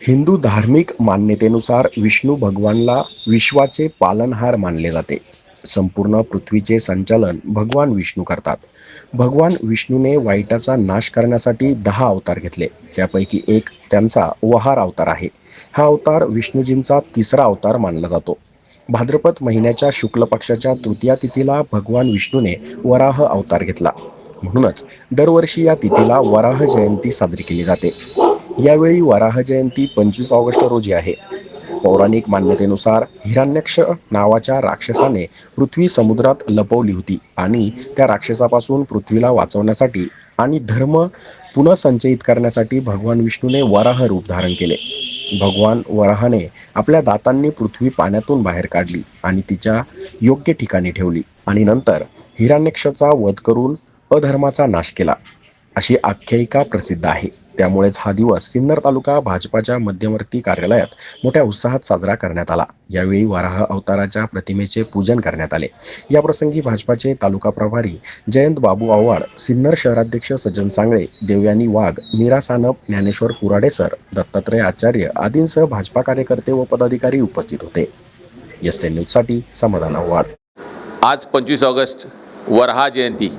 हिंदू धार्मिक मान्यतेनुसार विष्णू भगवानला विश्वाचे पालनहार मानले जाते. संपूर्ण पृथ्वीचे संचालन भगवान विष्णू करतात. भगवान विष्णूने वाईटाचा नाश करण्यासाठी दहा अवतार घेतले. त्यापैकी एक त्यांचा वहार अवतार आहे. हा अवतार विष्णूजींचा तिसरा अवतार मानला जातो. भाद्रपद महिन्याच्या शुक्ल पक्षाच्या तृतीया तिथीला भगवान विष्णूने वराह अवतार घेतला. म्हणूनच दरवर्षी या तिथीला वराह जयंती साजरी केली जाते. यावेळी वराह जयंती पंचवीस ऑगस्ट रोजी आहे. पौराणिक मान्यतेनुसार हिरण्यक्ष नावाच्या राक्षसाने पृथ्वी समुद्रात लपवली होती आणि त्या राक्षसापासून पृथ्वीला वाचवण्यासाठी आणि धर्म पुनःसंचयित करण्यासाठी भगवान विष्णूने वराह रूप धारण केले. भगवान वराहाने आपल्या दातांनी पृथ्वी पाण्यातून बाहेर काढली आणि तिच्या योग्य ठिकाणी ठेवली आणि नंतर हिरण्यक्षचा वध करून अधर्माचा नाश केला. अशी आख्यायिका प्रसिद्ध आहे. त्यामुळेच हा दिवस सिन्नर तालुका भाजपाच्या मध्यवर्ती कार्यालयात मोठ्या उत्साहात साजरा करण्यात आला. यावेळी वाराह अवताराच्या प्रतिमेचे पूजन करण्यात आले. याप्रसंगी भाजपाचे तालुका प्रभारी जयंत बाबू आव्हाड सिन्नर शहराध्यक्ष सज्जन सांगळे देवयानी वाघ मीरा सानप ज्ञानेश्वर पुराडे सर दत्तात्रय आचार्य आदींसह भाजपा कार्यकर्ते व पदाधिकारी उपस्थित होते. एस एन न्यूजसाठी समाधान आव्हाड. आज पंचवीस ऑगस्ट वरहा जयंती.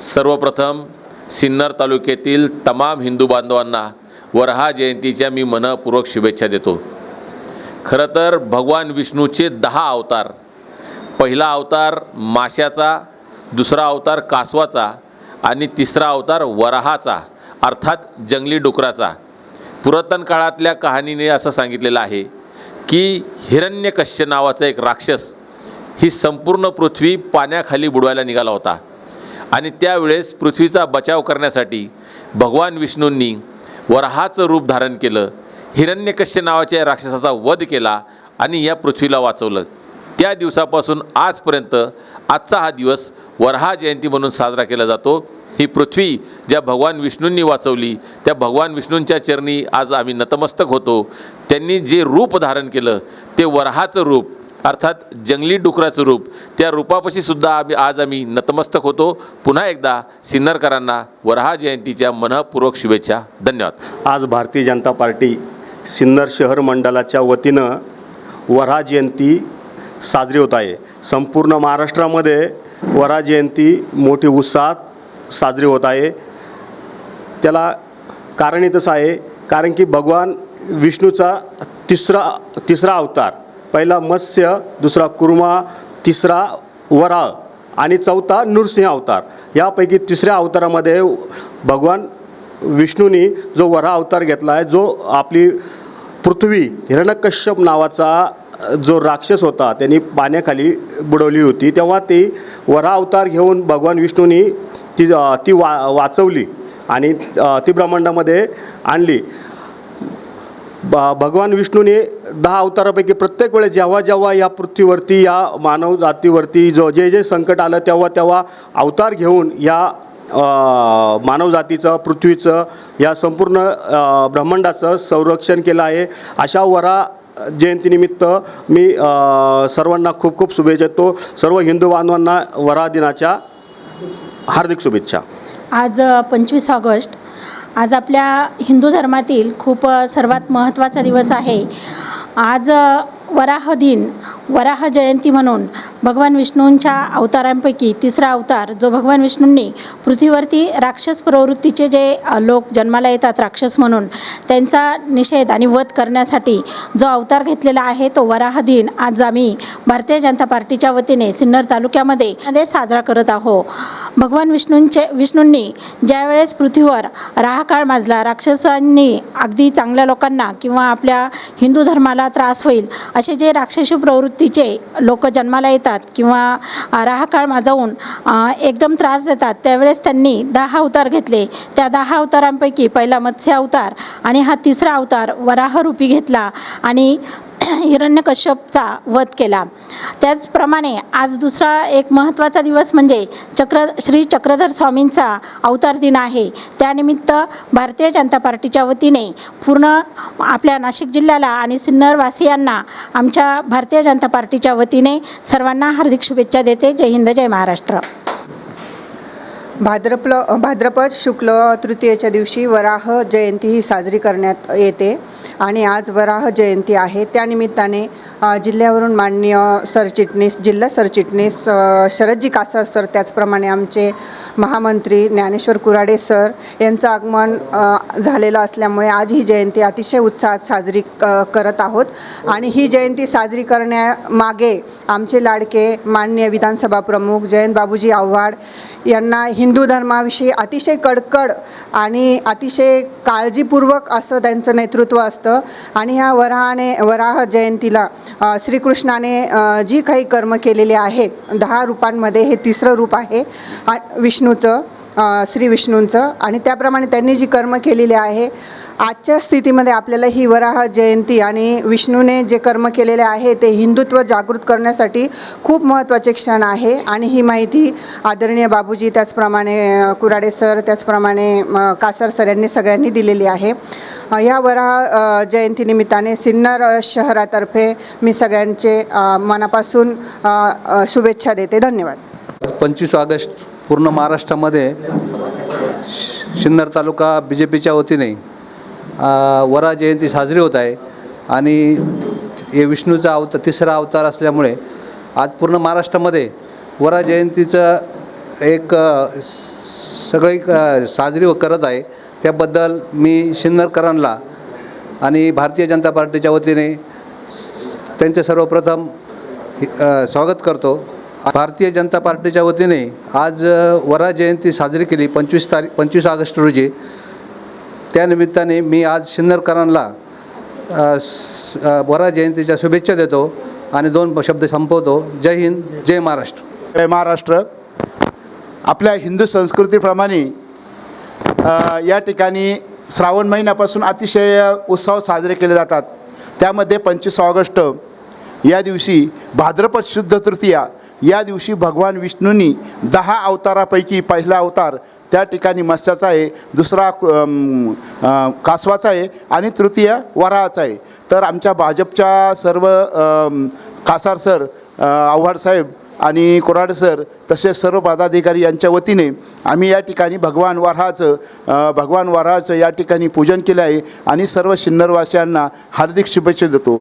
सर्वप्रथम सिन्नर तालुक्यातील तमाम हिंदू बांधवांना वरहा जयंतीच्या मी मनपूर्वक शुभेच्छा देतो. खरं तर भगवान विष्णूचे दहा अवतार पहिला अवतार माशाचा दुसरा अवतार कासवाचा आणि तिसरा अवतार वराहाचा अर्थात जंगली डुकराचा. पुरातन काळातल्या कहाणीने असं सांगितलेलं आहे की हिरण्यकश्य नावाचा एक राक्षस ही संपूर्ण पृथ्वी पाण्याखाली बुडवायला निघाला होता. आणि त्यावेळेस पृथ्वीचा बचाव करण्यासाठी भगवान विष्णूंनी वराहाचं रूप धारण केलं हिरण्यकश्य नावाच्या राक्षसाचा वध केला आणि या पृथ्वीला वाचवलं. त्या दिवसापासून आजपर्यंत आजचा हा दिवस वरहा जयंती म्हणून साजरा केला जातो. ही पृथ्वी ज्या भगवान विष्णूंनी वाचवली त्या भगवान विष्णूंच्या चरणी आज आम्ही नतमस्तक होतो. त्यांनी जे रूप धारण केलं ते वरहाचं रूप अर्थात जंगली डुकराचं रूप. त्या रूपापाशी सुद्धा आम्ही आज आम्ही नतमस्तक होतो. पुन्हा एकदा सिन्नरकरांना वराहा जयंतीच्या मनपूर्वक शुभेच्छा. धन्यवाद. आज भारतीय जनता पार्टी सिन्नर शहर मंडळाच्या वतीनं वराहा जयंती साजरी होत आहे. संपूर्ण महाराष्ट्रामध्ये वरा जयंती मोठी उत्साहात साजरी होत आहे. त्याला कारणही तसं आहे. कारण की भगवान विष्णूचा तिसरा तिसरा अवतार पहिला मत्स्य दुसरा कुर्मा तिसरा वराळ आणि चौथा नृसिंह अवतार. यापैकी तिसऱ्या अवतारामध्ये भगवान विष्णूनी जो वरा अवतार घेतला आहे जो आपली पृथ्वी हिरणकश्यप नावाचा जो राक्षस होता त्यांनी पाण्याखाली बुडवली होती. तेव्हा ती वरा अवतार घेऊन भगवान विष्णूनी ती ती वा वाचवली आणि ती ब्रह्मांडामध्ये आणली. ब भगवान विष्णूने दहा अवतारापैकी प्रत्येक वेळेस जेव्हा जेव्हा या पृथ्वीवरती या मानव जातीवरती जो जे जे संकट आलं तेव्हा तेव्हा अवतार घेऊन या मानवजातीचं पृथ्वीचं या संपूर्ण ब्रह्मांडाचं संरक्षण केलं आहे. अशा वरा जयंतीनिमित्त मी सर्वांना खूप खूप शुभेच्छा देतो. सर्व हिंदू बांधवांना वरा दिनाच्या हार्दिक शुभेच्छा. आज पंचवीस ऑगस्ट आज आपल्या हिंदू धर्मातील खूप सर्वात महत्त्वाचा दिवस आहे. आज वराह दिन वराह जयंती म्हणून भगवान विष्णूंच्या अवतारांपैकी तिसरा अवतार जो भगवान विष्णूंनी पृथ्वीवरती राक्षस प्रवृत्तीचे जे लोक जन्माला येतात राक्षस म्हणून त्यांचा निषेध आणि वध करण्यासाठी जो अवतार घेतलेला आहे तो वराह दिन आज आम्ही भारतीय जनता पार्टीच्या वतीने सिन्नर तालुक्यामध्ये साजरा करत आहो भगवान विष्णूंचे विष्णूंनी ज्यावेळेस पृथ्वीवर राहाकाळ माजला राक्षसांनी अगदी चांगल्या लोकांना किंवा आपल्या हिंदू धर्माला त्रास होईल असे जे राक्षसी प्रवृत्तीचे लोक जन्माला येतात किंवा राहाकाळ माजवून एकदम त्रास देतात त्यावेळेस त्यांनी दहा अवतार घेतले. त्या दहा अवतारांपैकी पहिला मत्स्य अवतार आणि हा तिसरा अवतार वराहरूपी घेतला आणि हिरण्यकश्यपचा वध केला. त्याचप्रमाणे आज दुसरा एक महत्त्वाचा दिवस म्हणजे चक्र श्री चक्रधर स्वामींचा अवतार दिन आहे. त्यानिमित्त भारतीय जनता पार्टीच्या वतीने पूर्ण आपल्या नाशिक जिल्ह्याला आणि सिन्नरवासियांना आमच्या भारतीय जनता पार्टीच्या वतीने सर्वांना हार्दिक शुभेच्छा देते. जय हिंद जय महाराष्ट्र. भाद्रपल भाद्रपद शुक्ल तृतीयेच्या दिवशी वराह जयंती ही साजरी करण्यात येते. आणि आज वराह जयंती आहे. त्यानिमित्ताने जिल्ह्यावरून माननीय सरचिटणीस जिल्हा सरचिटणीस शरदजी कासार सर त्याचप्रमाणे आमचे महामंत्री ज्ञानेश्वर कुराडे सर यांचं आगमन झालेलं असल्यामुळे आज ही जयंती अतिशय उत्साहात साजरी क करत आहोत. आणि ही जयंती साजरी करण्यामागे आमचे लाडके माननीय विधानसभा प्रमुख जयंत बाबूजी आव्हाड यांना हिंदू हिंदू धर्माविषयी अतिशय कडकड आणि अतिशय काळजीपूर्वक असं त्यांचं नेतृत्व असतं. आणि ह्या वराहाने वराह जयंतीला श्रीकृष्णाने जी काही कर्म केलेले आहेत दहा रूपांमध्ये हे तिसरं रूप आहे विष्णूचं. श्री विष्णूंचं. आणि त्याप्रमाणे त्यांनी जी कर्म केलेली आहे आजच्या स्थितीमध्ये आपल्याला ही वराह जयंती आणि विष्णूने जे कर्म केलेले आहे ते हिंदुत्व जागृत करण्यासाठी खूप महत्त्वाचे क्षण आहे. आणि ही माहिती आदरणीय बाबूजी त्याचप्रमाणे कुराडे सर त्याचप्रमाणे कासर सर यांनी सगळ्यांनी दिलेली आहे. या वराह जयंतीनिमित्ताने सिन्नर शहरातर्फे मी सगळ्यांचे मनापासून शुभेच्छा देते. धन्यवाद. पंचवीस ऑगस्ट पूर्ण महाराष्ट्रामध्ये शि- सिन्नर तालुका बी जे पीच्या वतीने वरा जयंती साजरी होत आहे आणि हे विष्णूचा अवतार तिसरा अवतार असल्यामुळे आज पूर्ण महाराष्ट्रामध्ये वरा जयंतीचं एक सगळी साजरी करत आहे. त्याबद्दल मी सिन्नरकरांना आणि भारतीय जनता पार्टीच्या वतीने त्यांचे सर्वप्रथम स्वागत करतो. भारतीय जनता पार्टीच्या वतीने आज वरा जयंती साजरी केली पंचवीस तारीख पंचवीस ऑगस्ट रोजी. त्यानिमित्ताने मी आज शिन्नरकरांना वरा जयंतीच्या शुभेच्छा देतो आणि दोन शब्द संपवतो. जय हिंद जय महाराष्ट्र. जय महाराष्ट्र. आपल्या हिंदू संस्कृतीप्रमाणे या ठिकाणी श्रावण महिन्यापासून अतिशय उत्सव साजरे केले जातात. त्यामध्ये पंचवीस ऑगस्ट या दिवशी भाद्रपद शुद्ध तृतीया या दिवशी भगवान विष्णूंनी दहा अवतारापैकी पहिला अवतार त्या ठिकाणी मत्स्याचा आहे दुसरा कासवाचा आहे आणि तृतीय वराहाचा आहे. तर आमच्या भाजपच्या सर्व कासार सर आव्हाड साहेब आणि कोराड सर तसेच सर्व पदाधिकारी यांच्या वतीने आम्ही या ठिकाणी भगवान वराहाचं भगवान वराहाचं या ठिकाणी पूजन केलं आहे आणि सर्व शिन्नरवासियांना हार्दिक शुभेच्छा देतो.